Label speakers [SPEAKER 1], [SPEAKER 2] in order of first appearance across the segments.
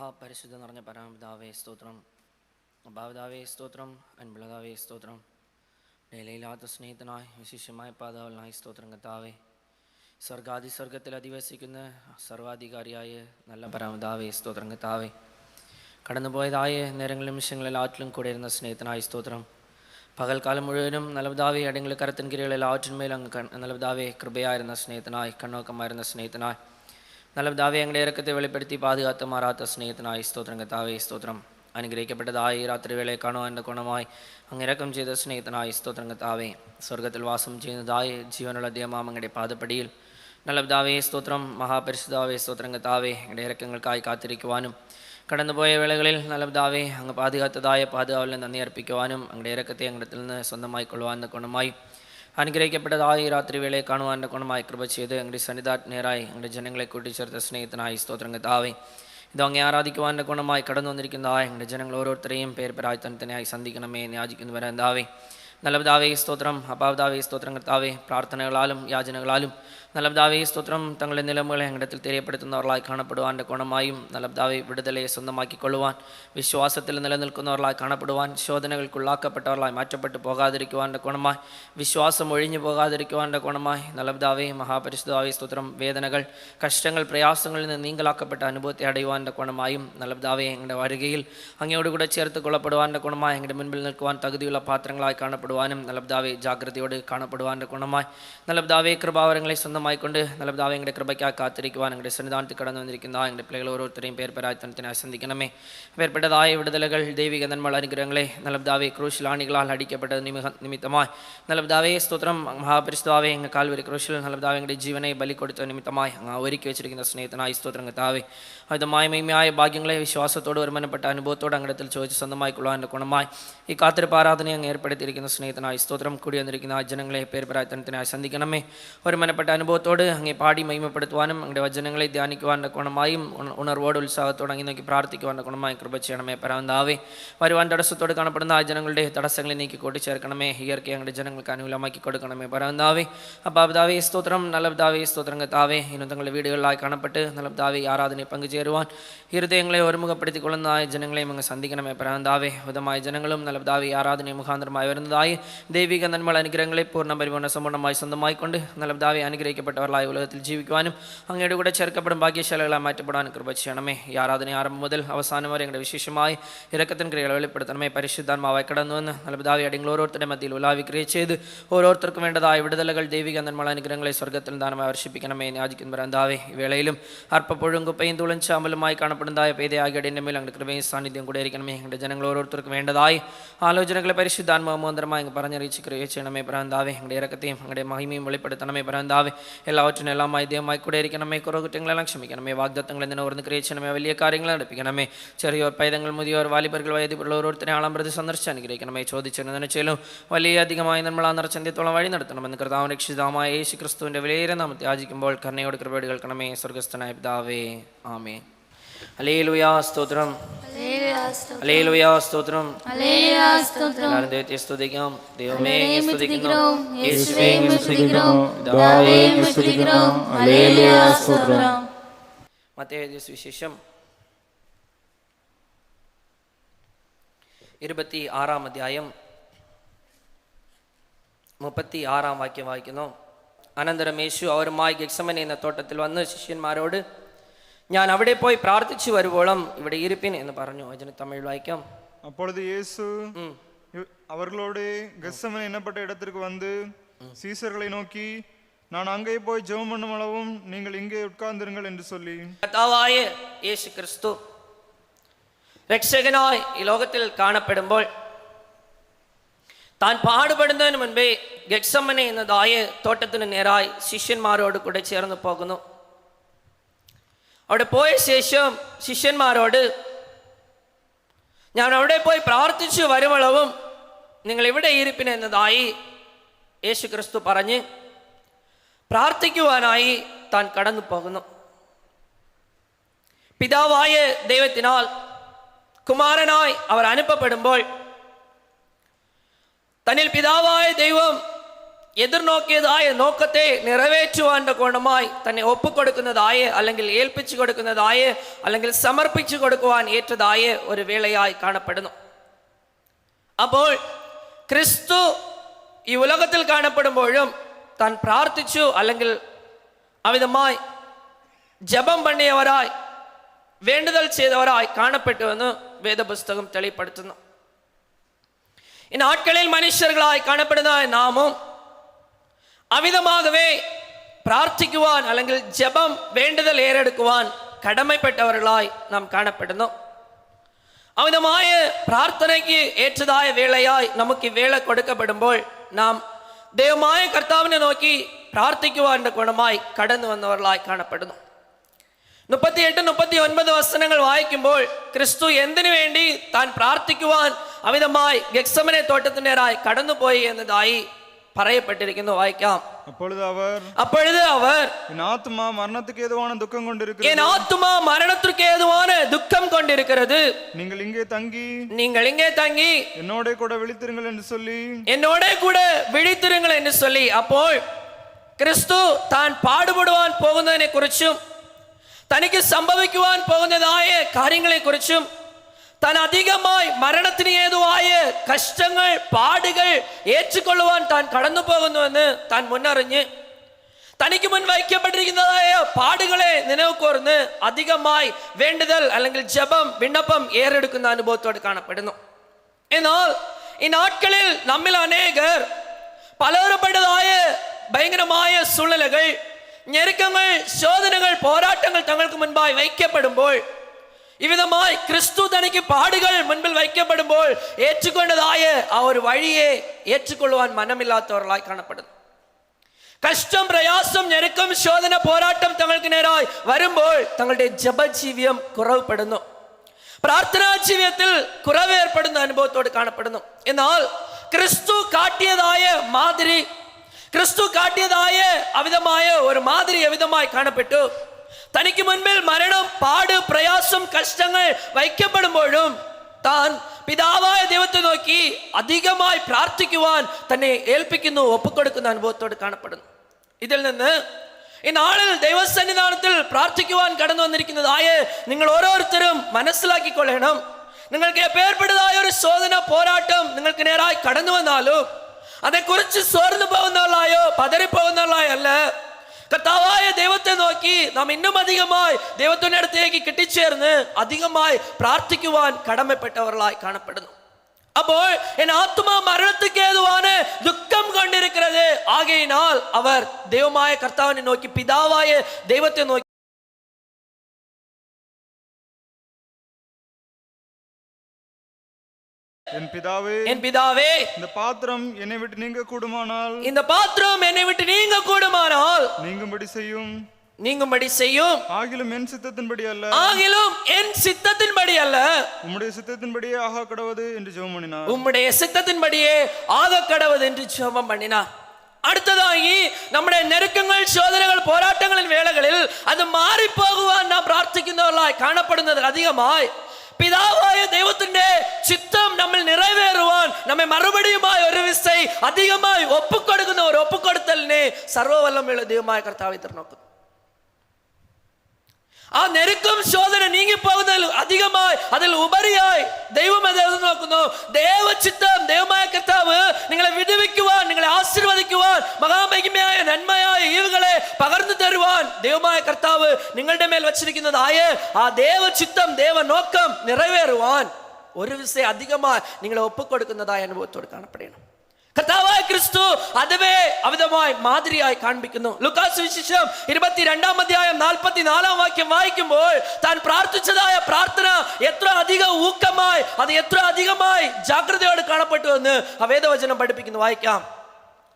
[SPEAKER 1] മഹാപരിശുദ്ധ നിറഞ്ഞ പരമപിതാവേ സ്തോത്രം. അഭാവിതാവേ സ്തോത്രം. അൻപിളതാവേ സ്തോത്രം. നിലയില്ലാത്ത സ്നേഹത്തിനായി വിശിഷ്യമായ പാതാവലിനായി സ്തോത്രം കത്താവേ സ്വർഗാദി സ്വർഗത്തിൽ അധിവസിക്കുന്ന സർവാധികാരിയായ നല്ല പരമപിതാവേ സ്തോത്രം കത്താവേ കടന്നുപോയതായ നേരങ്ങളിലും വിഷയങ്ങളിൽ ആറ്റിലും കൂടെ ഇരുന്ന സ്നേഹത്തിനായി സ്തോത്രം. പകൽക്കാലം മുഴുവനും നലപിതാവെ അടങ്ങളിൽ കരത്തിൻ കിരികളിൽ ആറ്റിന്മേൽ അങ്ങ് കൃപയായിരുന്ന സ്നേഹത്തിനായി കണ്ണോക്കമായിരുന്ന സ്നേഹത്തിനായി നലപിതാവെ ഞങ്ങളുടെ ഇറക്കത്തെ വെളിപ്പെടുത്തി പാതുകാത്ത മാറാത്ത സ്നേഹത്തിനായി സ്തോത്രം. കത്താവേ സ്തോത്രം. അനുഗ്രഹിക്കപ്പെട്ടതായി രാത്രി വേളയെ കാണുവാന്റെ ഗുണമായി അങ്ങിറക്കം ചെയ്ത സ്നേഹത്തിനായി സ്തോത്രം. കത്താവേ സ്വർഗത്തിൽ വാസം ചെയ്യുന്നതായി ജീവനുള്ള ദേവമാം അങ്ങയുടെ നല്ല ദാവേ സ്തോത്രം. മഹാപരിശുദ്ധാവേ സ്തോത്രം. കത്താവേ ഞങ്ങളുടെ ഇറക്കങ്ങൾക്കായി കാത്തിരിക്കുവാനും കടന്നുപോയ വേളകളിൽ നല്ല ദാവേ അങ്ങ് പാതുകാത്തതായ പാതുകാവലിന് നന്ദി അർപ്പിക്കുവാനും അങ്ങയുടെ ഇറക്കത്തെ അങ്ങടത്തിൽ നിന്ന് സ്വന്തമായി കൊള്ളുവാൻ ഗുണമായി. അനുഗ്രഹിക്കപ്പെട്ടതായി രാത്രി വേളയെ കാണുവാന്റെ ഗുണമായി കൃപ ചെയ്ത് അങ്ങയുടെ സന്നിധാജ്ഞരായി അങ്ങയുടെ ജനങ്ങളെ കൂട്ടിച്ചേർത്ത സ്നേഹത്തിനായി സ്തോത്രം കത്താവേ ഇത് അങ്ങേ ആരാധിക്കുവാന്റെ ഗുണമായി കടന്നു വന്നിരിക്കുന്നതായ അങ്ങയുടെ ജനങ്ങൾ ഓരോരുത്തരെയും പേര് പരാജിത്തനത്തിനായി സന്ധിക്കണമേ യാചിക്കുന്നവരെ എന്താവേ നല്ലപിതാവേ സ്തോത്രം. അപാവതാവേ സ്തോത്രം കർത്താവേ. പ്രാർത്ഥനകളാലും യാചനകളാലും നലബ്ദാവി സ്തോത്രം. തങ്ങളുടെ നിലമുകളെ അങ്ങടത്തിൽ തെരിയപ്പെടുത്തുന്നവர்களായി കാണപ്പെടുവാന്റെ ഗുണമായും നലബ്ദാവി വിടുതലയെ സ്വന്തമാക്കിക്കൊള്ളുവാൻ വിശ്വാസത്തിൽ നിലനിൽക്കുന്നവர்களായി കാണപ്പെടുവാൻ ശോധനകൾക്കുള്ളാക്കപ്പെട്ടവர்களായി മാറ്റപ്പെട്ടു പോകാതിരിക്കുവാന്റെ ഗുണമായി വിശ്വാസം ഒഴിഞ്ഞു പോകാതിരിക്കുവാന്റെ ഗുണമായി. നലബ്ദാവി മഹാപരിശുദ്ധാവി സ്തോത്രം. വേദനകൾ കഷ്ടങ്ങൾ പ്രയാസങ്ങളിൽ നിന്ന് നീങ്കലാക്കപ്പെട്ട അനുഭവത്തെ അടയുവാന്റെ ഗുണമായും നലബ്ദാവെ അങ്ങടെ വരികയിൽ അങ്ങയോടുകൂടെ ചേർത്ത് കൊള്ളപ്പെടുവാന്റെ ഗുണമായി അങ്ങടെ മുൻപിൽ നിൽക്കുവാൻ തകുതിയുള്ള പാത്രങ്ങളായി കാണപ്പെടുവാനും നലബ്ദാവെ ജാഗ്രതയോട് കാണപ്പെടുവാന്റെ ഗുണമായി. നലബ്ദാവെ കൃപാവരങ്ങളെ സ്വന്തം സ്വന്തമായിക്കൊണ്ട് നല്ലപിതാവെ ഞങ്ങളുടെ കൃപയ്ക്കാ കാത്തിരിക്കുവാൻ ഞങ്ങളുടെ സന്നിധാനത്തിൽ കടന്നു വന്നിരിക്കുന്ന ഞങ്ങളുടെ പിള്ളകൾ ഓരോരുത്തരെയും പേർ പരാജനത്തിന് ആസന്ദിക്കണമേ പേർപ്പെട്ടതായ വിടുതലുകൾ ദൈവിക നന്മ അനുഗ്രഹങ്ങളെ നല്ല പിതാവെ ക്രൂശിലാണികളാൽ അടിക്കപ്പെട്ട നിമിത്തമായി. നല്ലപിതാവെ സ്തോത്രം മഹാപരിശുദ്ധാവെ അങ്ങ് കാൽവരി ക്രൂശിൽ നല്ലപിതാവെ എങ്ങളുടെ ജീവനെ ബലി കൊടുത്ത നിമിത്തമായി അങ്ങ് ഒരുക്കി വെച്ചിരിക്കുന്ന സ്നേഹത്തിനായി സ്തോത്രം കത്താവെ അതുമായ മഹിമയായ ഭാഗ്യങ്ങളെ വിശ്വാസത്തോട് ഒരുമനപ്പെട്ട അനുഭവത്തോട് അങ്കടത്തിൽ ചോദിച്ച് സ്വന്തമായി കൊള്ളുവാന്റെ ഗുണമായി. ഈ കാത്തിരിപ്പ് ആരാധനയെ അങ്ങ് ഏർപ്പെടുത്തിയിരിക്കുന്ന സ്നേഹത്തിനായി സ്തോത്രം. കൂടി വന്നിരിക്കുന്ന ജനങ്ങളെ പേര് പരാജനത്തിനായി സന്ധിക്കണമേ ഒരുമനപ്പെട്ട അനുഭവത്തോട് അങ്ങേ പാടി മഹിമപ്പെടുത്തുവാനും അങ്ങയുടെ വചനങ്ങളെ ധ്യാനിക്കുവാന്റെ ഗുണമായും ഉണ- ഉണർവോട് ഉത്സാഹത്തോടെ അങ്ങ് നോക്കി പ്രാർത്ഥിക്കുവാന്റെ ഗുണമായി കൃപ ചെയ്യണമേ പരമന്താവേ വരുവാൻ തടസ്സത്തോട് കാണപ്പെടുന്ന ആ ജനങ്ങളുടെ തടസ്സങ്ങളെ നീക്കി കൂട്ടിച്ചേർക്കണമേ ഹിയർക്ക് ഞങ്ങളുടെ ജനങ്ങൾക്ക് അനുകൂലമാക്കി കൊടുക്കണമേ പരമന്താവേ അപ്പാപിതാവേ സ്തോത്രം. നല്ലപിതാവേ സ്തോത്രം താവേ ഇന്നും തങ്ങളുടെ വീടുകളിലായി കാണപ്പെട്ട് നല്ലപിതാവേ ആരാധനയെ പങ്കുചേരുവാൻ ഹൃദയങ്ങളെ ഒരുമുഖപ്പെടുത്തിക്കൊള്ളുന്ന ആ ജനങ്ങളെയും അങ്ങ് സന്ധിക്കണമേ പരമന്താവേ വിധമായ ജനങ്ങളും നല്ലപിതാവേ ആരാധനയെ മുഖാന്തരമായി വരുന്നതായി ദൈവിക നന്മ അനുഗ്രഹങ്ങളെ പൂർണ പരിപൂർണ സമ്പൂർണമായി സ്വന്തമായിക്കൊണ്ട് നല്ലപിതാവെ അനുഗ്രഹിക്കപ്പെട്ടവരായി ഉലകത്തിൽ ജീവിക്കുവാനും അങ്ങയുടെ കൂടെ ചേർക്കപ്പെടും ഭാഗ്യശാലകളായി മാറ്റപ്പെടാനും കൃപ ചെയ്യണമേ. ഈ ആരാധന ആരംഭം മുതൽ അവസാനം വരെ ഞങ്ങളുടെ വിശേഷമായി ഇറക്കത്തിന് ക്രിയകൾ വെളിപ്പെടുത്തണമേ. പരിശുദ്ധാത്മാവായി കടന്നു വന്ന് നൽപിതാവി അടിങ്ങൾ ഓരോരുത്തരുടെ മധ്യയിൽ ഉലാവി ക്രിയ ചെയ്ത് ഓരോരുത്തർക്കും വേണ്ടതായ വിടുതലകൾ ദൈവിക നന്മള അനുഗ്രഹങ്ങളെ സ്വർഗത്തിൽ ദാനമായി വർഷിപ്പിക്കണമേ. യാചിക്കുന്ന ഈ വേളയിലും അർപ്പപ്പോഴും കുപ്പയും തുളൻ ചാമ്പലുമായി കാണപ്പെടുന്നതായ പേദയാകിയടിന്റെ മേൽ അങ്ങനെ കൃപയും സാന്നിധ്യം കൂടെ ഇരിക്കണമേ. ഞങ്ങളുടെ ജനങ്ങൾ ഓരോരുത്തർക്കും വേണ്ടതായി ആലോചനകളെ പരിശുദ്ധാത്മാവ് മന്ത്രമായി പറഞ്ഞറിയിച്ച് ക്രിയ ചെയ്യണമേ. പരന്താവേ ഞങ്ങളുടെ ഇറക്കത്തെയും ഞങ്ങളുടെ മഹിമയും വെളിപ്പെടുത്തണമേ. പരന്താവേ എല്ലാവற்றிനും എല്ലാം ഐദ്യമായി കൂടെ ഇരിക്കണമേ. കുറവ് കുറ്റങ്ങളെല്ലാം ക്ഷമിക്കണമേ. വാഗ്ദത്തങ്ങൾ നിന്നെ ഓർന്ന് ക്രിയ വലിയ കാര്യങ്ങൾ നടപ്പിക്കണമേ. ചെറിയോർ പൈതങ്ങൾ മുതിയോർ വാലിബർകൾ വൈദ്യുള്ള ഓരോരുത്തരെ ആളാം പ്രതി സന്ദർശിച്ച് അനുഗ്രഹിക്കണമേ. ചോദിച്ചതിന് ചെയ്യലും വലിയ അധികമായി നമ്മൾ ആ നിറച്ചന്ത്യത്തോളം വഴി നടത്തണമെന്ന് കർത്താവ് രക്ഷിതാമായ യേശു ക്രിസ്തുവിന്റെ വിലയേറെ നാം ത്യാജിക്കുമ്പോൾ കർണയോട് കൃപയോട് കേൾക്കണമേ സ്വർഗസ്ഥനായ പിതാവേ. ആമേ അലേലുയാ സ്തോത്രം. അലേലുയാ സ്തോത്രം. ദൈവത്തെ സ്തുതിക്കാം ദൈവമേ സ്തുതിക്കുന്നു സ്തുതിക്കുന്നു മത്തേയ സുവിശേഷം. ഇരുപത്തി ആറാം അധ്യായം. മുപ്പത്തി ആറാം വാക്യം വായിക്കുന്നു. അനന്തരം യേശു അവരുമായി ഗെക്സമൻ എന്ന തോട്ടത്തിൽ വന്ന് ശിഷ്യന്മാരോട് ഞാൻ അവിടെ പോയി പ്രാർത്ഥിച്ചു വരുവോളം ഇവിടെ ഇരിപ്പിൻ എന്ന് പറഞ്ഞു അതിന് തമിഴ് വായിക്കാം
[SPEAKER 2] அப்பொழுது இயேசு
[SPEAKER 1] ம்.
[SPEAKER 2] இவ்- அவர்களோடு கெஸ்ஸமன் எண்ணப்பட்ட இடத்திற்கு வந்து சீசர்களை நோக்கி நான் அங்கே போய் ஜெபம் பண்ணும் அளவும் நீங்கள் இங்கே உட்கார்ந்திருங்கள் என்று சொல்லி
[SPEAKER 1] കർത്താവായ യേശു ക്രിസ്തു രക്ഷകനായി ഈ ലോകത്തിൽ കാണപ്പെടുമ്പോൾ താൻ പാടുപെടുന്നതിന് മുൻപേ ഗക്സമ്മനെ എന്നതായ തോട്ടത്തിന് നേരായി ശിഷ്യന്മാരോട് കൂടെ ചേർന്ന് പോകുന്നു അവിടെ പോയ ശേഷം ശിഷ്യന്മാരോട് ഞാൻ അവിടെ പോയി പ്രാർത്ഥിച്ചു വരുവളവും നിങ്ങൾ ഇവിടെ ഇരിപ്പിന്? എന്നതായി യേശു ക്രിസ്തു പറഞ്ഞ് പ്രാർത്ഥിക്കുവാനായി താൻ കടന്നു പോകുന്നു പിതാവായ ദൈവത്തിനാൽ കുമാരനായി അവർ അനുഭവപ്പെടുമ്പോൾ തന്നിൽ പിതാവായ ദൈവം എതിർനോക്കിയതായ നോക്കത്തെ നിറവേറ്റുവാന്റെ ഗുണമായി തന്നെ ഒപ്പുകൊടുക്കുന്നതായ അല്ലെങ്കിൽ ഏൽപ്പിച്ചു കൊടുക്കുന്നതായ അല്ലെങ്കിൽ സമർപ്പിച്ചു കൊടുക്കുവാൻ ഏറ്റതായ ഒരു വേളയായി കാണപ്പെടുന്നു. അപ്പോൾ ക്രിസ്തു ഈ ഉലകത്തിൽ കാണപ്പെടുമ്പോഴും താൻ പ്രാർത്ഥിച്ചു അല്ലെങ്കിൽ അമിതമായി ജപം പണിയവരായി വേണ്ടുതൽ ചെയ്തവരായി കാണപ്പെട്ടുവെന്ന് വേദപുസ്തകം തെളിയപ്പെടുത്തുന്നു. ഇന്ന് ആട്കളിൽ മനുഷ്യர்களாய் കാണപ്പെടുന്നതായ നാമം അമിതമാകവേ പ്രാർത്ഥിക്കുവാൻ അല്ലെങ്കിൽ ജപം വേണ്ടതിൽ ഏറെടുക്കുവാൻ കടമപ്പെട്ടവர்களாய் നാം കാണപ്പെടുന്നു. അമിതമായ പ്രാർത്ഥനയ്ക്ക് ഏറ്റതായ വേളയായി നമുക്ക് വേള കൊടുക്കപ്പെടുമ്പോൾ നാം ദൈവമായ കർത്താവിനെ നോക്കി പ്രാർത്ഥിക്കുവാന്റെ ഗുണമായി കടന്നു വന്നവர்களായി കാണപ്പെടുന്നു. മുപ്പത്തിയെട്ട് മുപ്പത്തി ഒൻപത് വസനങ്ങൾ വായിക്കുമ്പോൾ ക്രിസ്തു എന്തിനു വേണ്ടി താൻ പ്രാർത്ഥിക്കുവാൻ അമിതമായി ഗക്സമനെ തോട്ടത്തിന്റെ കടന്നുപോയി എന്നതായി പറയപ്പെട്ടിരിക്കുന്നു വായിക്കാം
[SPEAKER 2] அப்பொழுது அவர்
[SPEAKER 1] അപ്പോഴത് അവർ
[SPEAKER 2] என் ஆத்மா மரணத்துக்கு ஏதுவான துக்கம் கொண்டிருக்கிறது
[SPEAKER 1] என் ஆத்துமா மரணத்திற்கு ஏதுவான துக்கம் கொண்டிருக்கிறது
[SPEAKER 2] நீங்கள் இங்கே தங்கி
[SPEAKER 1] நீங்கள் இங்கே தங்கி
[SPEAKER 2] என்னோட கூட விழித்திருங்கள் என்று சொல்லி
[SPEAKER 1] എന്നോട് കൂടെ വിഴിത്തിരുങ്ങൾ എന്ന് ചൊല്ലി അപ്പോൾ ക്രിസ്തു താൻ പാടുപെടുവാൻ പോകുന്നതിനെ കുറിച്ചും തനിക്ക് സംഭവിക്കുവാൻ പോകുന്നതായ കാര്യങ്ങളെക്കുറിച്ചും താൻ അധികമായി മരണത്തിന് ഏതുവായ കഷ്ടങ്ങൾ പാടുകൾ ഏറ്റുകൊള്ളുവാൻ താൻ കടന്നു പോകുന്നുവെന്ന് താൻ മുന്നറിഞ്ഞ് തനിക്ക് മുൻ വഹിക്കപ്പെട്ടിരിക്കുന്നതായ പാടുകളെ നിലവുകോർന്ന് അധികമായി വേണ്ടുതൽ അല്ലെങ്കിൽ ജപം വിണ്ണപ്പം ഏറെടുക്കുന്ന അനുഭവത്തോട് കാണപ്പെടുന്നു. എന്നാൽ ഈ നാട്കളിൽ നമ്മിൽ അനേകർ പലതരപ്പെട്ടതായ ഭയങ്കരമായ സുഴലുകൾ ഞെരുക്കങ്ങൾ ശോധനകൾ പോരാട്ടങ്ങൾ തങ്ങൾക്ക് മുൻപായി വഹിക്കപ്പെടുമ്പോൾ ഇവിധമായി ക്രിസ്തു തനിക്ക് പാടുകൾ മുൻപിൽ വയ്ക്കപ്പെടുമ്പോൾ ഏറ്റുകൊണ്ടതായ ആ ഒരു വഴിയെ ഏറ്റുകൊള്ളുവാൻ മനമില്ലാത്തവരായി കാണപ്പെടുന്നു. കഷ്ടം പ്രയാസം ഞെരുക്കം ശോധന പോരാട്ടം തങ്ങൾക്ക് നേരായി വരുമ്പോൾ തങ്ങളുടെ ജപജീവിയം കുറവുപെടുന്നു പ്രാർത്ഥനാ ജീവിതത്തിൽ കുറവ് ഏർപ്പെടുന്ന അനുഭവത്തോട് കാണപ്പെടുന്നു. എന്നാൽ ക്രിസ്തു കാട്ടിയതായ മാതിരി ക്രിസ്തു കാട്ടിയതായ അവിധമായ ഒരു മാതിരി അവിധമായി കാണപ്പെട്ടു. തനിക്ക് മുൻപിൽ മരണം പാട് പ്രയാസം കഷ്ടങ്ങൾ വയ്ക്കപ്പെടുമ്പോഴും താൻ പിതാവായ ദൈവത്തെ നോക്കി അധികമായി പ്രാർത്ഥിക്കുവാൻ തന്നെ ഏൽപ്പിക്കുന്നു ഒപ്പുകൊടുക്കുന്ന അനുഭവത്തോട് കാണപ്പെടുന്നു. ഇതിൽ നിന്ന് ഈ നാളിൽ ദൈവസന്നിധാനത്തിൽ പ്രാർത്ഥിക്കുവാൻ കടന്നു വന്നിരിക്കുന്നതായ നിങ്ങൾ ഓരോരുത്തരും മനസ്സിലാക്കിക്കൊള്ളണം. നിങ്ങൾക്ക് പേർപ്പെടുതായ ഒരു ശോധന പോരാട്ടം നിങ്ങൾക്ക് നേരായി കടന്നു വന്നാലും അതേക്കുറിച്ച് സോർന്നു പോകുന്നവളായോ പതറിപ്പോകുന്നവളായോ അല്ല. കർത്താവായ ദൈവത്തെ നോക്കി നാം ഇന്നും അധികമായി ദൈവത്തിൻ്റെ അടുത്തേക്ക് കെട്ടിച്ചേർന്ന് അധികമായി പ്രാർത്ഥിക്കുവാൻ കടമപ്പെട്ടവர்களாய் കാണപ്പെടുന്നു അപ്പോൾ എൻ ആത്മാ മരണത്തിക്ക് ഏതുവാണ് ദുഃഖം കണ്ടിരിക്കുന്നത് ആകയിനാൽ അവർ ദൈവമായ കർത്താവിനെ നോക്കി പിതാവായ ദൈവത്തെ നോക്കി
[SPEAKER 2] என் பிதாவே
[SPEAKER 1] என் பிதாவே
[SPEAKER 2] இந்த பாத்திரம் என்னை விட்டு நீங்க கூடுமானால்?
[SPEAKER 1] இந்த பாத்திரம் என்னை விட்டு நீங்க கூடுமானால்?
[SPEAKER 2] நீங்கும்படி செய்யும்.
[SPEAKER 1] நீங்கும்படி செய்யும்.
[SPEAKER 2] ஆகிலும் என் சித்தத்தின்படி அல்ல.
[SPEAKER 1] ஆகிலும் என் சித்தத்தின்படி அல்ல.
[SPEAKER 2] உம்முடைய சித்தத்தின்படியே ஆக கடவுது என்று ஜெபம் பண்ணினார்.
[SPEAKER 1] உம்முடைய சித்தத்தின்படியே ஆக கடவுது என்று ஜெபம் பண்ணினார். அடுத்ததாகி நம்முடைய நெருக்கங்கள் சோதனைகள் போராட்டங்களின் வேலைகளில் அது மாறி போகுவான் நாம் பிரார்த்திക്കുന്നவர்களாய் காணப்படுகிறது அதிகமாய். പിതാവായ ദൈവത്തിന്റെ ചിത്തം നമ്മൾ നിറവേറുവാൻ നമ്മെ മറുപടിയുമായി ഒരു വിസൈ അധികമായി ഒപ്പുകൊടുക്കുന്ന ഒരു ഒപ്പുകൊടുത്തലിനെ സർവവല്ലമുള്ള ദൈവമായ കർത്താവ് നോക്കുന്നു ആ നെരുക്കും ശോധന നീങ്ങിപ്പോകുന്നതിൽ അധികമായി അതിൽ ഉപരിയായി ദൈവം അത് നോക്കുന്നു ദേവചിത്തം ദൈവമായ കർത്താവ് നിങ്ങളെ വിടുവിക്കുവാൻ നിങ്ങളെ ആശീർവദിക്കുവാൻ മഹാമഹിമയായ നന്മയായ ഈവുകളെ പകർന്നു തരുവാൻ ദൈവമായ കർത്താവ് നിങ്ങളുടെ മേൽ വച്ചിരിക്കുന്നതായ ആ ദേവചിത്തം ദേവനോക്കം നിറവേറുവാൻ ഒരു ദിവസം അധികമായി നിങ്ങളെ ഒപ്പുകൊടുക്കുന്നതായ അനുഭവത്തോട് കാണപ്പെടണം കർത്താവായ ക്രിസ്തു അതുവേ അമിതമായി മാതിരിയായി കാണിപ്പിക്കുന്നു ലുക്കാസ് വിശേഷം ഇരുപത്തിരണ്ടാം അധ്യായം നാൽപ്പത്തിനാലാം വാക്യം വായിക്കുമ്പോൾ താൻ പ്രാർത്ഥിച്ചതായ പ്രാർത്ഥന എത്ര അധികം ഊക്കമായി അത് എത്ര അധികമായി ജാഗ്രതയോട് കാണപ്പെട്ടു എന്ന് ആ വേദവചനം പഠിപ്പിക്കുന്നു. വായിക്കാം.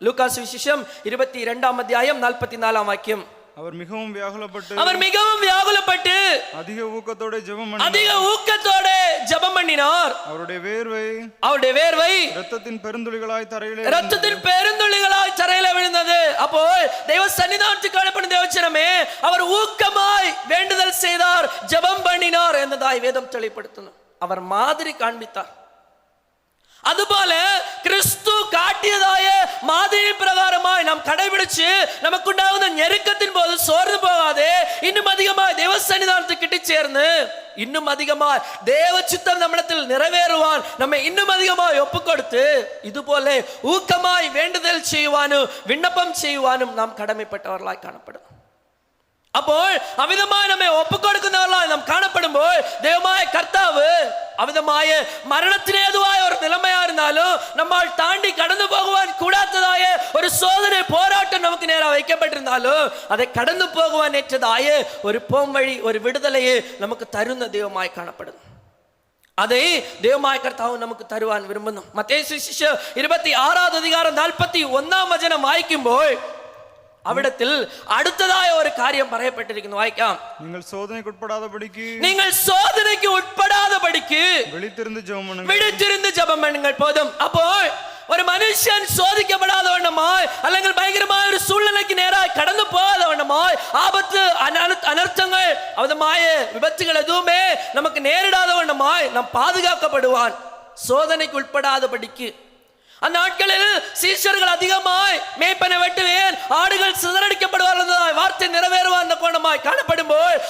[SPEAKER 1] ലുക്കാസ് വിശേഷം ഇരുപത്തിരണ്ടാം അധ്യായം നാൽപ്പത്തിനാലാം വാക്യം.
[SPEAKER 2] அவர் மிகவும் வியாகுலப்பட்டு
[SPEAKER 1] அவர் மிகவும் வியாகுலப்பட்டு
[SPEAKER 2] அதிக ஊக்கத்தோட ஜெபம்
[SPEAKER 1] அதிக ஊக்கத்தோட ஜெபம் பண்ணினார்.
[SPEAKER 2] அவருடைய வேர்வை
[SPEAKER 1] அவருடைய வேர்வை
[SPEAKER 2] ரத்தத்தின் பெருந்துளிகளாய் தரையிலே
[SPEAKER 1] ரத்தத்தின் பெருந்துளிகளாய் தரையில விழுந்தது. அப்போ தெய்வ சன்னிதானத்துக்கு காணப்படும் தேவச்சனமே அவர் ஊக்கமாய் வேண்டுதல் செய்தார் ஜெபம் பண்ணினார் என்பதாய் வேதம் தெளிப்படுத்தினார் அவர் மாதிரி காண்பித்தார். അതുപോലെ ക്രിസ്തു കാട്ടിയതായ മാതൃക പ്രകാരമായി നാം കടപിടിച്ച് നമുക്കുണ്ടാകുന്ന ഞെരുക്കത്തിൻ പോലും സോർന്നു പോകാതെ ഇന്നും അധികമായി ദൈവസന്നിധാനത്ത് കിട്ടിച്ചേർന്ന് இன்னும் அதிகமாய் தேவ சித்தம் நம்மிடத்தில் நிறைவேறுவான். நம்ம இன்னும் அதிகமாய் ஒப்பு கொடுத்து இது போல ஊக்கமாய் வேண்டுதல் செய்வானும் விண்ணப்பம் செய்வானும் நாம் கடமைப்பட்டவர்களாய் காணப்படும். അപ്പോൾ അമിതമായി നമ്മെ ഒപ്പുകൊടുക്കുന്നവരിലായി നാം കാണപ്പെടുമ്പോൾ ദൈവമായ കർത്താവ് അമിതമായ മരണത്തിന് ഏതുവായ ഒരു നിലമയായിരുന്നാലും നമ്മൾ താണ്ടി കടന്നു പോകുവാൻ കൂടാത്തതായ ഒരു സോദന പോരാട്ടം നമുക്ക് നേരെ വയ്ക്കപ്പെട്ടിരുന്നാലും അതെ കടന്നു പോകുവാൻ ഏറ്റതായ ഒരു പോം വഴി ഒരു വിടുതലയെ നമുക്ക് തരുന്ന ദൈവമായി കാണപ്പെടുന്നു அதை தேவமாய கர்த்தாவும் நமக்கு தருவான் விரும்பணும் மத்திய சிஷிஷ இருபத்தி ஆறாவது அதிகாரம் நாற்பத்தி ஒன்னாம் வச்சனம் வாய்க்கும்போது அவ்விடத்தில் அடுத்ததாய் ஒரு காரியம் பறையப்பட்டிருக்கிறது வாய்க்காம்
[SPEAKER 2] நீங்கள் சோதனைக்கு உட்படாதபடிக்கு
[SPEAKER 1] நீங்கள் சோதனைக்கு உட்படாதபடிக்கு
[SPEAKER 2] விழித்திருந்து ஜெபம் பண்ணுங்க
[SPEAKER 1] விழித்திருந்து ஜெபம் பண்ணுங்கள். போதும். அப்போ ஒரு மனுஷன் சோதிக்கப்படாதவண்ணமாய் அல்லது பயங்கரമായ ഒരു സൂഴ്നിലയ്ക്ക് നേരായി കടന്നു പോകാതവണ്ണമായ് ആപത്ത് അനർത്ഥങ്ങൾ അവതമായ വിപത്തുകൾ എതുവുമേ നമുക്ക് നേരിടാതവണ്ണമായ് നാം പാതുകാക്കപ്പെടുവാൻ സോദനയ്ക്ക് ഉൾപ്പെടാതെ அந்த நாட்களில் சீஷர்கள் அதிகமாய் മേപ്പനെ വെട്ടുവേ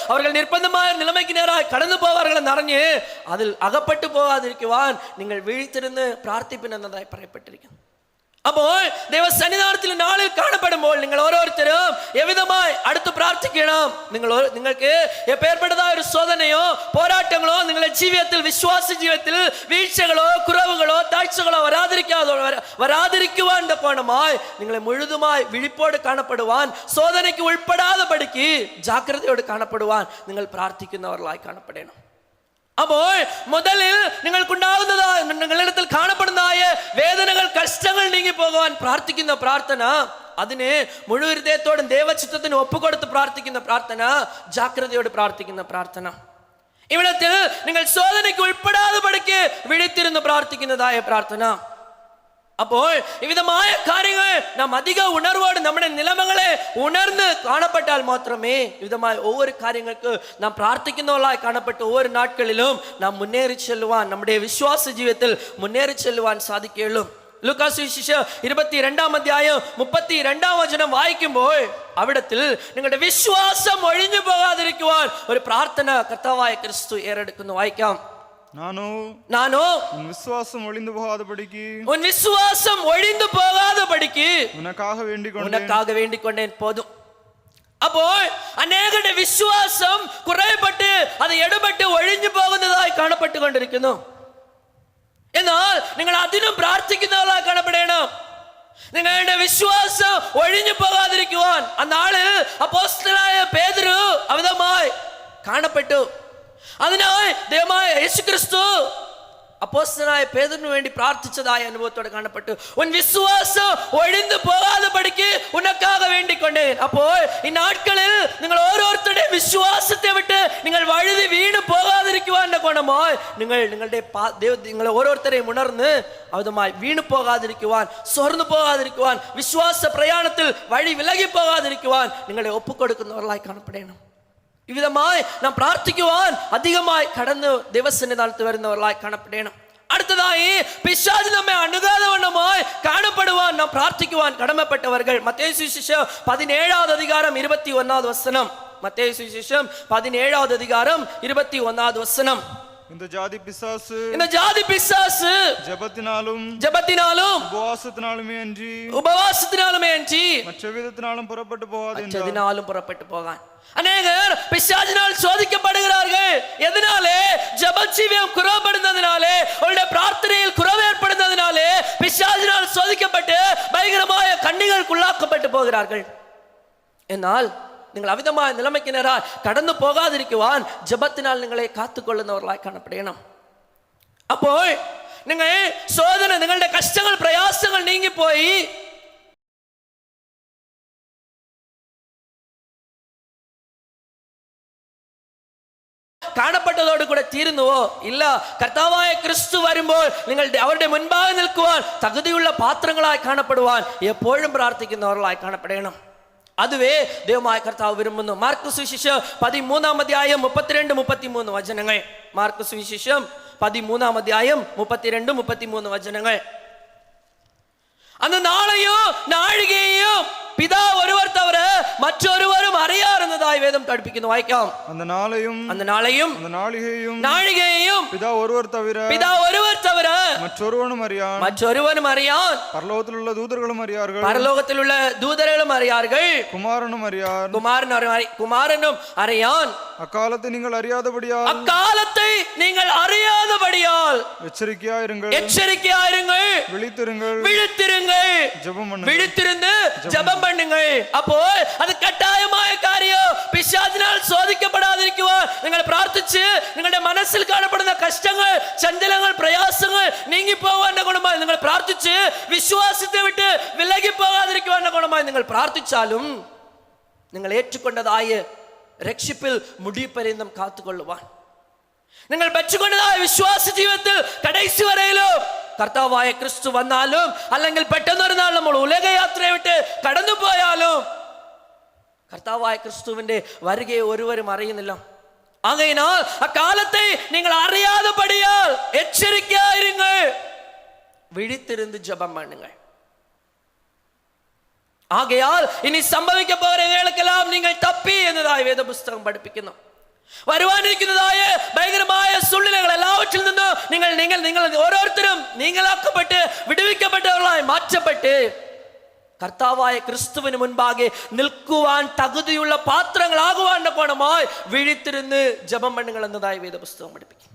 [SPEAKER 1] அவர்கள் நிர்பந்தமான நிலைமைக்கு நேராக கடந்து போவார்கள் என்று அறிஞ்சு அதில் அகப்பட்டு போகாதிருக்குவான். நீங்கள் விழித்திருந்து பிரார்த்திப்பின் நன்றாய் பெறப்பட்டிருக்கிறது അപ്പോൾ ദൈവസന്നിധാനത്തിൽ നാളിൽ കാണപ്പെടുമ്പോൾ നിങ്ങൾ ഓരോരുത്തരും എവിധമായി അടുത്ത് പ്രാർത്ഥിക്കണം. നിങ്ങൾ നിങ്ങൾക്ക് പേർപ്പെടുന്ന ഒരു ശോധനയോ പോരാട്ടങ്ങളോ നിങ്ങളുടെ ജീവിതത്തിൽ വിശ്വാസ ജീവിതത്തിൽ വീഴ്ചകളോ കുറവുകളോ താഴ്ചകളോ വരാതിരിക്കാതെ വരാതിരിക്കുവാൻ പോണമായി. നിങ്ങളെ മുഴുതുമായി വിഴിപ്പോട് കാണപ്പെടുവാൻ ശോധനയ്ക്ക് ഉൾപ്പെടാതെ പഠിക്ക് ജാഗ്രതയോട് കാണപ്പെടുവാൻ നിങ്ങൾ പ്രാർത്ഥിക്കുന്നവരിലായി കാണപ്പെടണം. അപ്പോൾ മുതലിൽ നിങ്ങൾക്കുണ്ടാകുന്നതായ നിങ്ങളിടത്തിൽ കാണപ്പെടുന്നതായ വേദനകൾ കഷ്ടങ്ങൾ നീങ്ങി പോകുവാൻ പ്രാർത്ഥിക്കുന്ന പ്രാർത്ഥന അതിന് മുഴുവരുദയത്തോടും ദേവചിത്തത്തിന് ഒപ്പുകൊടുത്ത് പ്രാർത്ഥിക്കുന്ന പ്രാർത്ഥന ജാഗ്രതയോട് പ്രാർത്ഥിക്കുന്ന പ്രാർത്ഥന. ഇവിടത്തിൽ നിങ്ങൾ ശോധനയ്ക്ക് ഉൾപ്പെടാതെ പടിക്ക് വിളിത്തിരുന്ന് പ്രാർത്ഥിക്കുന്നതായ പ്രാർത്ഥന. അപ്പോൾ വിവിധമായ കാര്യങ്ങൾ നാം അധിക ഉണർവോട് നമ്മുടെ നിലമകളെ ഉണർന്ന് കാണപ്പെട്ടാൽ മാത്രമേ വിവിധമായ ഓരോ കാര്യങ്ങൾക്ക് നാം പ്രാർത്ഥിക്കുന്നവളായി കാണപ്പെട്ട ഓരോ നാട്കളിലും നാം മുന്നേറി ചെല്ലുവാൻ നമ്മുടെ വിശ്വാസ ജീവിതത്തിൽ മുന്നേറി ചെല്ലുവാൻ സാധിക്കുകയുള്ളൂ ലുക്കാസ് വിശിഷ ഇരുപത്തി രണ്ടാം അധ്യായം മുപ്പത്തി രണ്ടാം വചനം വായിക്കുമ്പോൾ അവിടത്തിൽ നിങ്ങളുടെ വിശ്വാസം ഒഴിഞ്ഞു പോകാതിരിക്കുവാൻ ഒരു പ്രാർത്ഥന കർത്താവായ ക്രിസ്തു ഏറെടുക്കുന്നു വായിക്കാം
[SPEAKER 2] நானோ
[SPEAKER 1] നാനോ
[SPEAKER 2] உன் விசுவாசம் ஒளிந்து போகாத படிக்கு
[SPEAKER 1] உன் விசுவாசம் ஒழிந்து போகாத படிக்கு
[SPEAKER 2] உனக்காக வேண்டிக் கொண்டேன்
[SPEAKER 1] உனக்காக வேண்டிக் கொண்டேன் போதும் അപ്പോൾ അനേകരുടെ വിശ്വാസം കുറയപ്പെട്ട് അത് എടുപെട്ട് ഒഴിഞ്ഞു പോകുന്നതായി കാണപ്പെട്ടുകൊണ്ടിരിക്കുന്നു എന്നാൽ നിങ്ങൾ അതിനും പ്രാർത്ഥിക്കുന്നവരായി കാണപ്പെടണം നിങ്ങളുടെ വിശ്വാസം ഒഴിഞ്ഞു പോകാതിരിക്കുവാൻ അന്നാളിൽ അപ്പോസ്തലനായ പേതുരു അമിതമായി കാണപ്പെട്ടു അതിനായി ദൈവമായ യേശുക്രിസ്തു അപ്പോസ്തനായ പേതറിന് വേണ്ടി പ്രാർത്ഥിച്ചതായ അനുഭവത്തോടെ കാണപ്പെട്ടു. ഉൻ വിശ്വാസം ഒഴിഞ്ഞു പോകാതെ പഠിക്ക് ഉനക്കാക വേണ്ടിക്കൊണ്ട്. അപ്പോൾ ഈ നാട്കളിൽ നിങ്ങൾ ഓരോരുത്തരുടെയും വിശ്വാസത്തെ വിട്ട് നിങ്ങൾ വഴുതി വീണ് പോകാതിരിക്കുവാന്റെ ഗുണമോ നിങ്ങൾ നിങ്ങളുടെ നിങ്ങൾ ഓരോരുത്തരെയും ഉണർന്ന് അതുമായി വീണു പോകാതിരിക്കുവാൻ സ്വർന്നു പോകാതിരിക്കുവാൻ വിശ്വാസ പ്രയാണത്തിൽ വഴി വിലകി പോകാതിരിക്കുവാൻ നിങ്ങളെ ഒപ്പുകൊടുക്കുന്നവരായി കാണപ്പെടണം. വിധമായി നാം പ്രാർത്ഥിക്കുവാൻ അധികമായി കടന്ന് ദൈവസന്നിധാനത്ത് വരുന്നവരായി കാണപ്പെടണം. അടുത്തതായി പിശാജ് നമ്മെ അണുകാതെ വണ്ണമായി കാണപ്പെടുവാൻ നാം പ്രാർത്ഥിക്കുവാൻ കടമപ്പെട്ടവർകൾ. മത്തേ സുശിഷം പതിനേഴാമത് അധികാരം ഇരുപത്തി ഒന്നാമത് വസനം. മത്തേ സുശിഷം പതിനേഴാമത് അധികാരം ഇരുപത്തി ഒന്നാമത് വസനം.
[SPEAKER 2] இந்த ஜாதி பிசாசு
[SPEAKER 1] இந்த ஜாதி பிசாசு
[SPEAKER 2] ஜபத்தினாலும் ஜபத்தினாலும் உபவாசத்தினாலுமே
[SPEAKER 1] அன்றி உபவாசத்தினாலுமே
[SPEAKER 2] அன்றி மற்ற விதத்தினாலும் புறப்பட்டு போகாது
[SPEAKER 1] மற்றதினாலும் புறப்பட்டு போகான். அநேகர் பிசாஜினால் சோதிக்கப்படுகிறார்கள். எதனாலே? ஜபஜீவியம் குறப்படுந்ததினாலே அவருடைய பிரார்த்தனையில் குறவு ஏற்படுந்ததினாலே பிசாஜினால் சோதிக்கப்பட்டு பயங்கரമായ கண்ணிகளுக்குள்ளாக்கப்பட்டு போகிறார்கள். என்னால் நீங்கள் அவிதமான நிலைமைக்கினரால் கடந்து போகாதிருக்குவான் ஜபத்தினால் நீங்களை காத்துக்கொள்ளுந்தவர்களாய் காணப்படணும் அப்போ നിങ്ങൾ ശോധന നിങ്ങളുടെ കഷ്ടങ്ങൾ പ്രയാസങ്ങൾ നീങ്ങിപ്പോയി കാണപ്പെട്ടതോട് കൂടെ തീരുന്നുവോ ഇല്ല കർത്താവായ ക്രിസ്തു വരുമ്പോൾ നിങ്ങൾ അവരുടെ മുൻപാകെ നിൽക്കുവാൻ തകുതിയുള്ള പാത്രങ്ങളായി കാണപ്പെടുവാൻ എപ്പോഴും പ്രാർത്ഥിക്കുന്നവர்களായി കാണപ്പെടണം അതുവേ ദൈവമായ കർത്താവ് വിരുമ്പുന്നു. മാർക്ക് സുവിശേഷം പതിമൂന്നാം അധ്യായം മുപ്പത്തിരണ്ട് മുപ്പത്തിമൂന്ന് വചനങ്ങൾ. മാർക്ക് സുവിശേഷം പതിമൂന്നാം അധ്യായം മുപ്പത്തിരണ്ട് മുപ്പത്തിമൂന്ന് വചനങ്ങൾ. அந்த நாளையும் நாழிகையையும் பிதா ஒருவர் தவிர மற்றொருவரும் அறியா இருந்ததாய் வேதம் தடுப்பிக்கணும் வாய்க்காம்.
[SPEAKER 2] அந்த நாளையும்
[SPEAKER 1] அந்த நாளையும்
[SPEAKER 2] அந்த நாளிகையும்
[SPEAKER 1] நாழிகையையும்
[SPEAKER 2] பிதா ஒருவர் தவிர
[SPEAKER 1] பிதா ஒருவர் தவிர
[SPEAKER 2] மற்றொருவனும் அறியான்.
[SPEAKER 1] மற்றொருவனும் அறியான்.
[SPEAKER 2] பரலோகத்தில் உள்ள தூதர்களும் அறியார்கள்.
[SPEAKER 1] பரலோகத்தில் உள்ள தூதர்களும் அறியார்கள்.
[SPEAKER 2] குமாரனும் அறியார்
[SPEAKER 1] குமாரன் குமாரனும் அறியான்.
[SPEAKER 2] அக்காலத்தை நீங்கள் அறியாதபடியால்.
[SPEAKER 1] அக்காலத்தை நீங்கள் அறியாதபடியால்.
[SPEAKER 2] எச்சரிக்கையா
[SPEAKER 1] இருங்கள்
[SPEAKER 2] எச்சரிக்கையா
[SPEAKER 1] இருங்கள்
[SPEAKER 2] விழித்திருங்கள். விழித்திருங்கள். பண்ணுங்கள்
[SPEAKER 1] விழித்திருந்து ஜபம் பண்ணுங்கள் അപ്പോൾ അത് കട്ടായമായ കാര്യം പിശാചിനാൽ ശോധിക്കപ്പെടാതിരിക്കുവാൻ നിങ്ങൾ പ്രാർത്ഥിച്ച് നിങ്ങളുടെ മനസ്സിൽ കാണപ്പെടുന്ന കഷ്ടങ്ങൾ ചഞ്ചലങ്ങൾ പ്രയാസങ്ങൾ നീങ്ങിപ്പോകാന്റെ ഗുണമായി നിങ്ങൾ പ്രാർത്ഥിച്ച് വിശ്വാസത്തെ വിട്ട് വിലകിപ്പോകാതിരിക്കുവാന്റെ ഗുണമായി നിങ്ങൾ പ്രാർത്ഥിച്ചാലും നിങ്ങൾ ഏറ്റുകൊണ്ടതായ രക്ഷിപ്പിൽ മുടിപര്യന്തം കാത്തുകൊള്ളുവാൻ. നിങ്ങൾ വെച്ചുകൊണ്ടതായ വിശ്വാസ ജീവിതത്തിൽ കടൈസി വരയിലോ കർത്താവായ ക്രിസ്തു വന്നാലും അല്ലെങ്കിൽ പെട്ടെന്നൊരു നാൾ നമ്മൾ ഉലകയാത്ര വിട്ട് കടന്നു പോയാലും കർത്താവായ ക്രിസ്തുവിന്റെ വരികയെ ഒരുവരും അറിയുന്നില്ല ആകയിനാൽ അക്കാലത്തെ നിങ്ങൾ അറിയാതെ പടിയാൽ എച്ചരിക്കായിരുങ്ങൾ വിഴിത്തിരുന്ന് ജപം பண்ணுங்கள் ആകയാൽ ഇനി സംഭവിക്ക പോകുന്നവകൾക്കെല്ലാം നിങ്ങൾ തപ്പി എന്നതായി വേദപുസ്തകം പഠിപ്പിക്കുന്നു വരുവാനിരിക്കുന്നതായ ഭയങ്കരമായ സുള്ളിലകൾ എല്ലാവറ്റിൽ നിന്ന് നിങ്ങൾ നിങ്ങൾ നിങ്ങൾ ഓരോരുത്തരും നിങ്ങളാക്കപ്പെട്ട് വിടുവിക്കപ്പെട്ടവരായി മാറ്റപ്പെട്ട് കർത്താവായ ക്രിസ്തുവിന് മുൻപാകെ നിൽക്കുവാൻ തകുതിയുള്ള പാത്രങ്ങളാകുവാന്റെ പണമായി വിഴിത്തിരുന്ന് ജപം പണ്ണുകൾ എന്നതായി വേദപുസ്തകം പഠിപ്പിക്കും.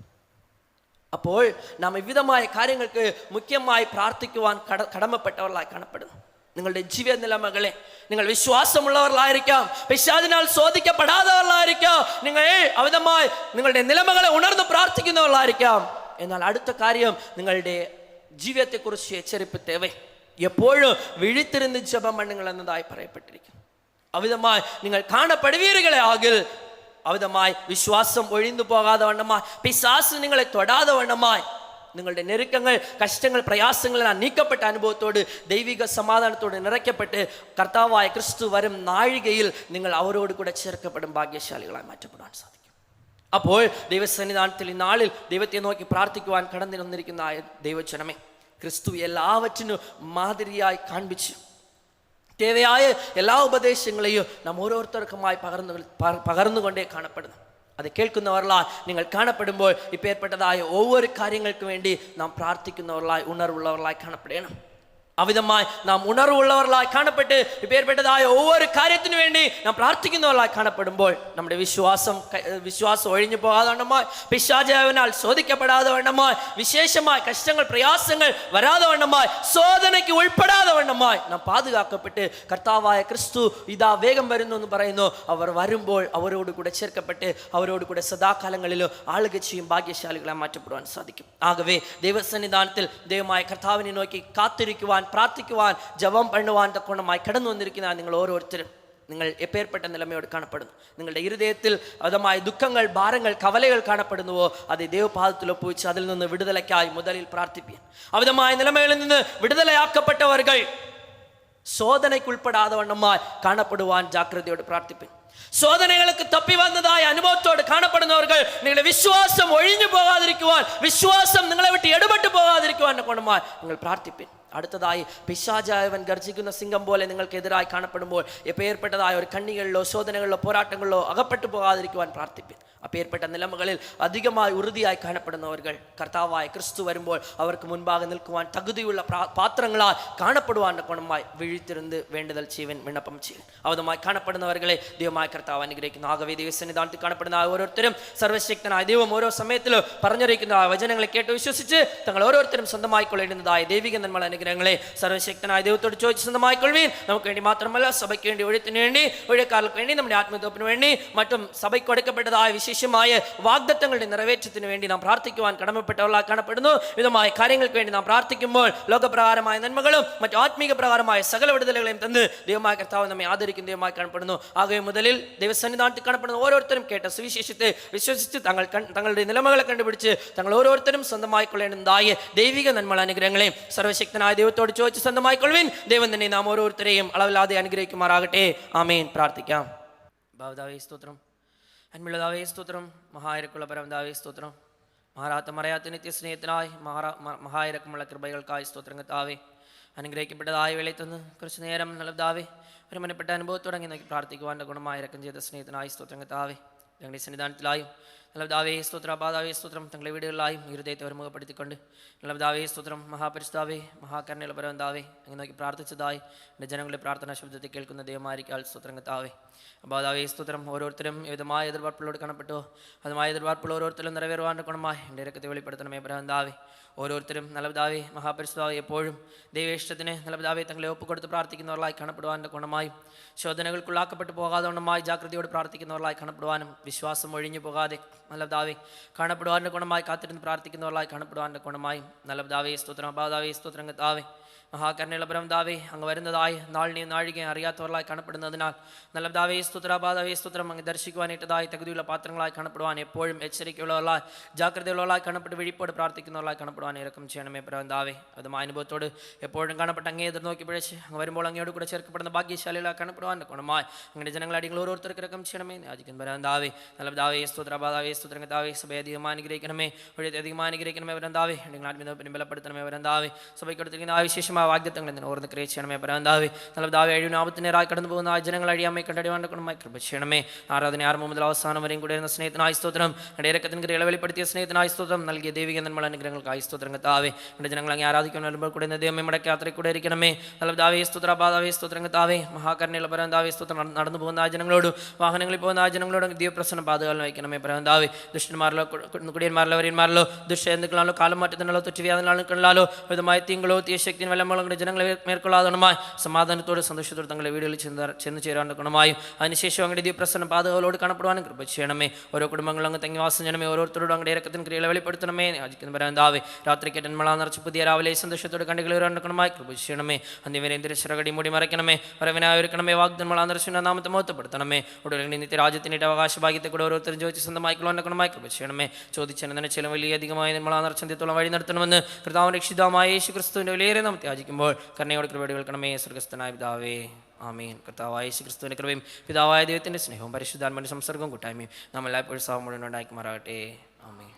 [SPEAKER 1] അപ്പോൾ നാം വിവിധമായ കാര്യങ്ങൾക്ക് മുഖ്യമായി പ്രാർത്ഥിക്കുവാൻ കട കടമപ്പെട്ടവരായി കാണപ്പെടുന്നു. നിങ്ങളുടെ ജീവിത നിലമകളെ നിങ്ങൾ വിശ്വാസമുള്ളവരിലായിരിക്കാം. പിശാദിനാൽ ശോധിക്കപ്പെടാത്തവരിലായി നിങ്ങൾ അമിതമായി നിങ്ങളുടെ നിലമകളെ ഉണർന്ന് പ്രാർത്ഥിക്കുന്നവളായിരിക്കാം. എന്നാൽ അടുത്ത കാര്യം നിങ്ങളുടെ ജീവിതത്തെക്കുറിച്ച് എച്ചരിപ്പ് തേവേ എപ്പോഴും വിഴിത്തിരുന്ന് ജപമണ്ണുകൾ എന്നതായി പറയപ്പെട്ടിരിക്കുന്നു. അമിതമായി നിങ്ങൾ കാണപ്പെടുവീരുകളെ ആകിൽ അമിതമായി വിശ്വാസം ഒഴിഞ്ഞു പോകാതെ വണ്ണമായി. പിശാസ് നിങ്ങളെ തൊടാതെ വണ്ണമായി. നിങ്ങളുടെ ഞെരുക്കങ്ങൾ കഷ്ടങ്ങൾ പ്രയാസങ്ങളെല്ലാം നീക്കപ്പെട്ട അനുഭവത്തോട് ദൈവിക സമാധാനത്തോട് നിറയ്ക്കപ്പെട്ട് കർത്താവായ ക്രിസ്തു വരും നാഴികയിൽ നിങ്ങൾ അവരോട് കൂടെ ചേർക്കപ്പെടും. ഭാഗ്യശാലികളായി മാറ്റപ്പെടാൻ സാധിക്കും. അപ്പോൾ ദൈവസന്നിധാനത്തിൽ ഈ നാളിൽ ദൈവത്തെ നോക്കി പ്രാർത്ഥിക്കുവാൻ കടന്നിരുന്നിരിക്കുന്ന ദൈവജനമേ ക്രിസ്തു എല്ലാവറ്റിനും മാതിരിയായി കാണിച്ചു തേവയായ എല്ലാ ഉപദേശങ്ങളെയും നാം ഓരോരുത്തർക്കുമായി പകർന്നു പകർന്നുകൊണ്ടേ കാണപ്പെടുന്നു. അത് കേൾക്കുന്നവர்களாய் നിങ്ങൾ കാണപ്പെടുമ്പോൾ ഇപ്പേർപ്പെട്ടതായ ഒവ്വൊരു കാര്യങ്ങൾക്ക് വേണ്ടി നാം പ്രാർത്ഥിക്കുന്നവர்களായി ഉണർവുള്ളവர்களായി കാണപ്പെടണം. അവിധമായി നാം ഉണർവുള്ളവരായി കാണപ്പെട്ട് പേർപ്പെട്ടതായ ഓരോ കാര്യത്തിനു വേണ്ടി നാം പ്രാർത്ഥിക്കുന്നവരായി കാണപ്പെടുമ്പോൾ നമ്മുടെ വിശ്വാസം വിശ്വാസം ഒഴിഞ്ഞു പോകാതെ വണ്ണമായി പിശാചനാൽ ചോദിക്കപ്പെടാതെ വണ്ണമായി വിശേഷമായി കഷ്ടങ്ങൾ പ്രയാസങ്ങൾ വരാതെ വണ്ണമായി ശോധനയ്ക്ക് ഉൾപ്പെടാതെ വണ്ണമായി നാം പാതുകാക്കപ്പെട്ട് കർത്താവായ ക്രിസ്തു ഇതാ വേഗം വരുന്നു എന്ന് പറയുന്നു. അവർ വരുമ്പോൾ അവരോട് കൂടെ ചേർക്കപ്പെട്ട് അവരോട് കൂടെ സദാകാലങ്ങളിലും ആളുകൾ ചെയ്യും ഭാഗ്യശാലികളെ മാറ്റപ്പെടുവാൻ സാധിക്കും. ആകവേ ദൈവസന്നിധാനത്തിൽ ദൈവമായ കർത്താവിനെ നോക്കി കാത്തിരിക്കുവാൻ പ്രാർത്ഥിക്കുവാൻ ജപം പണ്ണുവാൻ തക്കോണമായി കടന്നു വന്നിരിക്കുന്ന നിങ്ങൾ ഓരോരുത്തരും. നിങ്ങൾ എപ്പേർപ്പെട്ട നിലമയോട് കാണപ്പെടുന്നു. നിങ്ങളുടെ ഇരുദയത്തിൽ അതമായ ദുഃഖങ്ങൾ ഭാരങ്ങൾ കവലകൾ കാണപ്പെടുന്നുവോ അത് ദൈവപാദത്തിൽ ഒപ്പുവെച്ച് അതിൽ നിന്ന് വിടുതലയ്ക്കായി മുതലിൽ പ്രാർത്ഥിപ്പിക്കും അവിധമായ നിലമയിൽ നിന്ന് വിടുതലയാക്കപ്പെട്ടവർകൾ ശോധനയ്ക്ക് ഉൾപ്പെടാതെ വണ്ണമായി കാണപ്പെടുവാൻ ജാഗ്രതയോട് പ്രാർത്ഥിപ്പിൻ. ശോധനകൾക്ക് തപ്പി വന്നതായ അനുഭവത്തോട് കാണപ്പെടുന്നവർക്ക് നിങ്ങളുടെ വിശ്വാസം ഒഴിഞ്ഞു പോകാതിരിക്കുവാൻ വിശ്വാസം നിങ്ങളെ വിട്ട് എടുപെട്ട് പോകാതിരിക്കുവാൻ കൊണ്ടുമായി നിങ്ങൾ പ്രാർത്ഥിപ്പിൻ. അടുത്തതായി പിശാചായവൻ ഗർജിക്കുന്ന സിംഹം പോലെ നിങ്ങൾക്കെതിരായി കാണപ്പെടുമ്പോൾ എപ്പേർപ്പെട്ടതായ ഒരു കണ്ണികളിലോ ശോധനകളിലോ പോരാട്ടങ്ങളിലോ അകപ്പെട്ടു പോകാതിരിക്കുവാൻ പ്രാർത്ഥിപ്പിൻ. അപ്പേർപ്പെട്ട നിലമകളിൽ അധികമായി ഉറുതിയായി കാണപ്പെടുന്നവർകൾ കർത്താവായ ക്രിസ്തു വരുമ്പോൾ അവർക്ക് മുൻപാകെ നിൽക്കുവാൻ തകുതിയുള്ള പാത്രങ്ങളാൽ കാണപ്പെടുവാന്റെ ഗുണമായി വിഴിത്തിരുന്ന് വേണ്ടതൽ ജീവൻ വിണ്ണപ്പം ചെയ്യും. അവതമായി കാണപ്പെടുന്നവരെ ദൈവമായ കർത്താവ് അനുഗ്രഹിക്കുന്നു. ആകവേ ദൈവസന്നിധാനത്തിൽ കാണപ്പെടുന്ന ഓരോരുത്തരും സർവശക്തനായ ദൈവം ഓരോ സമയത്തിലും പറഞ്ഞറിയിക്കുന്ന ആ വചനങ്ങളെ കേട്ട് വിശ്വസിച്ച് തങ്ങൾ ഓരോരുത്തരും സ്വന്തമായി കൊള്ളേണ്ടതായ ദൈവിക നന്മ അനുഗ്രഹങ്ങളെ സർവശക്തനായ ദൈവത്തോട് ചോദിച്ച് സ്വന്തമായി കൊള്ളുവീൻ. നമുക്ക് വേണ്ടി മാത്രമല്ല സഭയ്ക്ക് വേണ്ടി ഒഴുത്തിന് വേണ്ടി ഒഴുക്കാർക്ക് വേണ്ടി നമ്മുടെ ആത്മതോപ്പിന് വേണ്ടി മറ്റും സഭയ്ക്ക് കൊടുക്കപ്പെട്ടതായ വിശേഷ ശിഷ്യമായ വാഗ്ദത്തങ്ങളുടെ നിറവേറ്റത്തിന് വേണ്ടി നാം പ്രാർത്ഥിക്കുവാൻ കടമപ്പെട്ടവളാ കാണപ്പെടുന്നു. വിധമായ കാര്യങ്ങൾക്ക് വേണ്ടി നാം പ്രാർത്ഥിക്കുമ്പോൾ ലോകപ്രകാരമായ നന്മകളും മറ്റു ആത്മീക പ്രകാരമായ സകല വിടുതലുകളെയും തന്ന് ദൈവമായ കർത്താവ് നമ്മെ ആദരിക്കുന്ന ദൈവമായി കാണപ്പെടുന്നു. ആകെ മുതലിൽ ദൈവസന്നിധാനത്തിൽ കാണപ്പെടുന്ന ഓരോരുത്തരും കേട്ട സുവിശേഷത്തെ വിശ്വസിച്ച് തങ്ങൾ തങ്ങളുടെ നിലമകളെ കണ്ടുപിടിച്ച് തങ്ങൾ ഓരോരുത്തരും സ്വന്തമായിക്കൊള്ളേണ്ടതായ ദൈവിക നന്മ അനുഗ്രഹങ്ങളെയും സർവശക്തനായ ദൈവത്തോട് ചോദിച്ച് സ്വന്തമായിക്കൊള്ളുവിൻ ദൈവം തന്നെ നാം ഓരോരുത്തരെയും അളവില്ലാതെ അനുഗ്രഹിക്കുമാറാകട്ടെ. ആമേൻ. പ്രാർത്ഥിക്കാം. ഭാവതാവേ സ്തോത്രം. അൻപുള്ളതാവേ സ്തോത്രം. മഹായരക്കുള്ള പരമതാവേ സ്തോത്രം. മഹാരാത്ത മറയാത്ത നിത്യസ്നേഹത്തിനായി സ്നേഹത്തിനായി മ- മഹായിരക്കമുള്ള കൃപകൾക്കായി സ്തോത്രം കത്താവേ അനുഗ്രഹിക്കപ്പെട്ടതായ വേളയിൽ തന്ന് കുറച്ച് നേരം നൽകാവേ ഒരു മനപ്പെട്ട അനുഭവം തുടങ്ങി നോക്കി പ്രാർത്ഥിക്കുവാന്റെ ഗുണമായ ചെയ്ത സ്നേഹത്തിനായി സ്തോത്രം കത്താവേ ഞങ്ങളുടെ സന്നിധാനത്തിലായും നല്ല പിതാവേ സ്തോത്ര. പാതാവേ സ്തോത്രം. തങ്ങളെ വീടുകളിലായും ഹൃദയത്തെ ഒരുമുഖപ്പെടുത്തിക്കൊണ്ട് നല്ലവിതാവേ സ്തോത്രം. മഹാപരിസ്താവേ മഹാകരണയുള്ള പരവന്താവേ അങ്ങനെ നോക്കി പ്രാർത്ഥിച്ചതായി എന്റെ ജനങ്ങളുടെ പ്രാർത്ഥനാ ശബ്ദത്തെ കേൾക്കുന്ന ദൈവമായിരിക്കാൽ സ്തോത്രം അപാതാവേ സ്തോത്രം. ഓരോരുത്തരും വിധമായ എതിർപ്പാർപ്പുകളോട് കാണപ്പെട്ടോ അതുമായ എതിർപ്പാർപ്പുകൾ ഓരോരുത്തരും നിറവേറുവാന്റെ കുണമായി. എന്റെ ഇരക്കത്തെ വെളിപ്പെടുത്തണമേ പരവന്താവേ ഓരോരുത്തരും നല്ല പിതാവേ മഹാപരിസ്താവേ എപ്പോഴും ദൈവേഷ്ടത്തിന് നല്ല പിതാവേ തങ്ങളെ ഒപ്പുകൊടുത്ത് പ്രാർത്ഥിക്കുന്നവരായി കാണപ്പെടുവാന്റെ കുണമായും. ശോധനകൾക്കുള്ളാക്കപ്പെട്ടു പോകാതെ ഗുണമായി ജാഗ്രതയോട് പ്രാർത്ഥിക്കുന്നവരായി കാണപ്പെടുവാനും വിശ്വാസം ഒഴിഞ്ഞു പോകാതെ നല്ല പിതാവേ കാണപ്പെടുവാന്റെ ഗുണമായി കാത്തിരുന്ന് പ്രാർത്ഥിക്കുന്നവളായി കാണപ്പെടുവാന്റെ ഗുണമായി. നല്ല പിതാവേ സ്തോത്രം. അപാതാവേ സ്തോത്രം താവേ മഹാകരണയുള്ള ബ്രഹ്മദാവേ അങ്ങ് വരുന്നതായി നാളിനെയും നാഴികയും അറിയാത്തവരായി കാണപ്പെടുന്നതിനാൽ നല്ല ദാവേ സ്തുത്രാപാദവേ സ്തുത്രം അങ്ങ് ദർശിക്കുവാനായിട്ടതായി തകുതിയുള്ള പാത്രങ്ങളായി കാണപ്പെടുവാൻ എപ്പോഴും എച്ചരിക്കയുള്ളവരായി ജാഗ്രതയുള്ളവരായി കാണപ്പെട്ട് വിഴിപ്പോട് പ്രാർത്ഥിക്കുന്നവരായി കാണപ്പെടുവാൻ ഇറക്കം ചെയ്യണമേ ബ്രഹ്മദാവേ അതുമായ അനുഭവത്തോട് എപ്പോഴും കാണപ്പെട്ട അങ്ങേ എതിർ നോക്കി പിഴച്ച് അങ്ങ് വരുമ്പോൾ അങ്ങയോട് കൂടെ ചേർക്കപ്പെടുന്ന ഭാഗ്യശാലികളായി കാണപ്പെടുവാൻ ഗുണമായി. അങ്ങനെ ജനങ്ങളെ അടികൾ ഓരോരുത്തർക്ക് ഇറക്കം ചെയ്യണമേ രാജിക്കും ബ്രഹ്മദാവേ നല്ല ദാവേ സ്തുത്രാപാദവേ സ്തുത്രങ്ങതാവേ സഭയെ അധികം അനുഗ്രഹിക്കണമേ ഒഴിയധികം അനുഗ്രഹിക്കണമേ ബ്രഹ്മദാവേ നിങ്ങൾ ആത്മീയ ബലപ്പെടുത്തണമേ പരമതാവേ സഭയ്ക്കെടുത്തിരിക്കുന്ന ആവിശേഷമായി വാഗ്ദത്തങ്ങൾ എന്തിനു ഓർന്ന് ക്രിയ ചെയ്യണമേ പരന്താവേ നല്ല ദാവി അഴിവിനാപത്തിനേറായി കടന്നു പോകുന്ന ജനങ്ങൾ അഴിയാമേ കണ്ടടിവാണ്ട് ഗുണമായി കൃപ ചെയ്യണമേ. ആരാധന ആറ് മുതൽ അവസാനം വരെയും കൂടെ സ്നേഹത്തിനായി സ്തോത്രം. എന്റെ ഇറക്കത്തിന് ക്രിയകളെ വെളിപ്പെടുത്തിയ സ്നേഹത്തിനായി സ്തോത്രം. നൽകിയ ദൈവിക അനുഗ്രഹങ്ങൾക്ക് അനുഗ്രഹങ്ങൾക്കായി സ്തോത്രം കത്താവേ എന്റെ ജനങ്ങൾ അങ്ങ് ആരാധിക്കാൻ വരുമ്പോൾ കൂടെ ദൈവമേ മടക്കി യാത്രയിൽ കൂടെ ഇരിക്കണമേ. നല്ല ദാവേ സ്തോത്ര ബാധാവേ സ്തോത്രം കത്താവേ മഹാകരണയുള്ള പരന്താവേ സ്തോത്രം നട- നടന്നു പോകുന്ന ആ ജനങ്ങളോട് വാഹനങ്ങളിൽ പോകുന്ന ആ ജനങ്ങളോട് ദീപപ്രസനം പാതകാലം വയ്ക്കണമേ. പരന്താവേ ദുഷ്ടന്മാരിലോ കുടിയന്മാരിലോ വരിയന്മാരിലോ ദുഷ്ട എന്തുക്കളാണോ കാലം മാറ്റത്തിനാലോ തെറ്റുവ്യാധനാലോ കണ്ണാലോ വിധമായ തീങ്കളോ തീയശക്തിയും വല്ലമ്മളും ജനങ്ങളെ മേൽക്കൊള്ളാതണമായി. സമാധാനത്തോടെ സന്തോഷത്തോടെ തങ്ങളുടെ വീടുകളിൽ ചെന്ന് ചെന്ന് ചേരാൻ ഗുണമായും അതിനുശേഷം അങ്ങയുടെ ദീപ്രസന്ന പാതകളോട് കാണപ്പെടുവാനും കൃപ ചെയ്യണമേ. ഓരോ കുടുംബങ്ങളും അങ്ങ് തങ്ങിവാസം ചെയ്യണമേ. ഓരോരുത്തരോടും അങ്ങയുടെ ഇറക്കത്തിന് ക്രിയകളെ വെളിപ്പെടുത്തണമേ. യാചിക്കുന്ന പരാന്താവേ രാത്രിക്ക് മള നിറച്ച് പുതിയ രാവിലെ സന്തോഷത്തോടെ ഗുണമായി കൃപ ചെയ്യണമേ. അന്യവരേന്ദ്ര ശ്രകടി മൂടി മറയ്ക്കണമേ. വരവിനായ ഒരുക്കണമേ. വാഗ്ദൻ മള നിറച്ചിന്റെ നാമത്തെ മഹത്വപ്പെടുത്തണമേ. ഉടനെ നിത്യ രാജ്യത്തിന്റെ അവകാശ ഭാഗ്യത്തെ കൂടെ ഓരോരുത്തരും ചോദിച്ച് സ്വന്തമായിക്കൊള്ളാൻ ഗുണമായി കൃപ ചെയ്യണമേ. ചോദിച്ചതിന് ചില വലിയ അധികമായ നമ്മളാ നിറച്ചന്ത്യത്തോളം വഴി നടത്തണമെന്ന് കർത്താവ് രക്ഷിതമായ യേശു ക്രിസ്തുവിന്റെ വിലയേറെ നാം ത്യാജിക്കുമ്പോൾ കർണയോട് കൃപയോട് കേൾക്കണമേ. സ്വർഗസ്ഥനായ പിതാവേ ആമീൻ. കർത്താവായ ക്രിസ്തുവിന്റെ കൃപയും പിതാവായ ദൈവത്തിന്റെ സ്നേഹവും പരിശുദ്ധാത്മന്റെ സംസർഗവും കൂട്ടായ്മയും നമ്മളെല്ലാം എല്ലായ്പ്പോഴും സാവം മുഴുവൻ ഉണ്ടാക്കി മാറാകട്ടെ ആമീൻ.